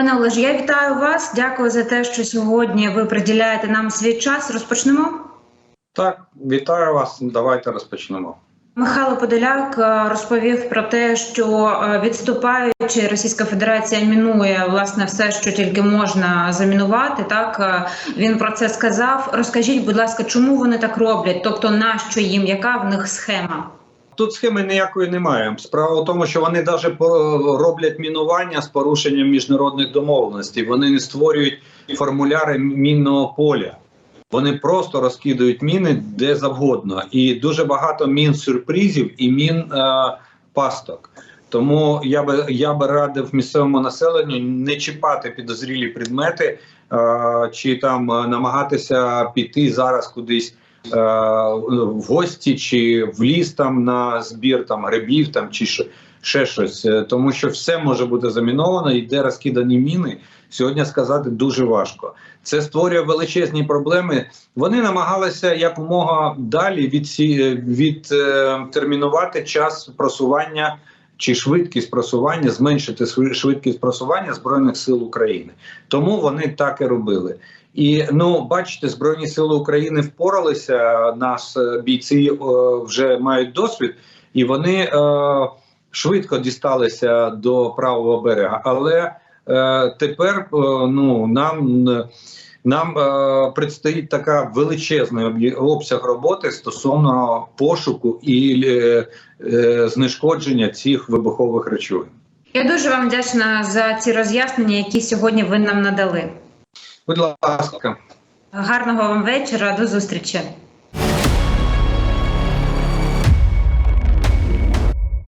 Пане Олеже, я вітаю вас. Дякую за те, що сьогодні ви приділяєте нам свій час. Розпочнемо. Так, вітаю вас. Давайте розпочнемо. Михайло Подоляк е, розповів про те, що е, відступаючи Російська Федерація мінує власне все, що тільки можна замінувати. Так е, він про це сказав. Розкажіть, будь ласка, чому вони так роблять? Тобто, нащо їм? Яка в них схема? Тут схеми ніякої немає. Справа в тому, що вони навіть роблять мінування з порушенням міжнародних домовленостей. Вони не створюють формуляри мінного поля. Вони просто розкидують міни де завгодно, і дуже багато мін сюрпризів і мін е, пасток. Тому я би я би радив місцевому населенню не чіпати підозрілі предмети е, чи там е, намагатися піти зараз кудись в гості чи в ліс там на збір там грибів там чи що- ще щось, Е, тому що все може бути заміновано і де розкидані міни. Сьогодні сказати дуже важко. Це створює величезні проблеми. Вони намагалися якомога далі відсі... відтермінувати час просування чи швидкість просування, зменшити шви- швидкість просування збройних сил України. Тому вони так і робили. І ну, бачите, збройні сили України впоралися. Нас е, бійці е, вже мають досвід, і вони е, швидко дісталися до правого берега. Але тепер е, ну нам. е, нам е, предстоїть така величезний обсяг роботи стосовно пошуку і е, е, знешкодження цих вибухових речовин. Я дуже вам вдячна за ці роз'яснення, які сьогодні ви нам надали. Будь ласка. Гарного вам вечора, до зустрічі.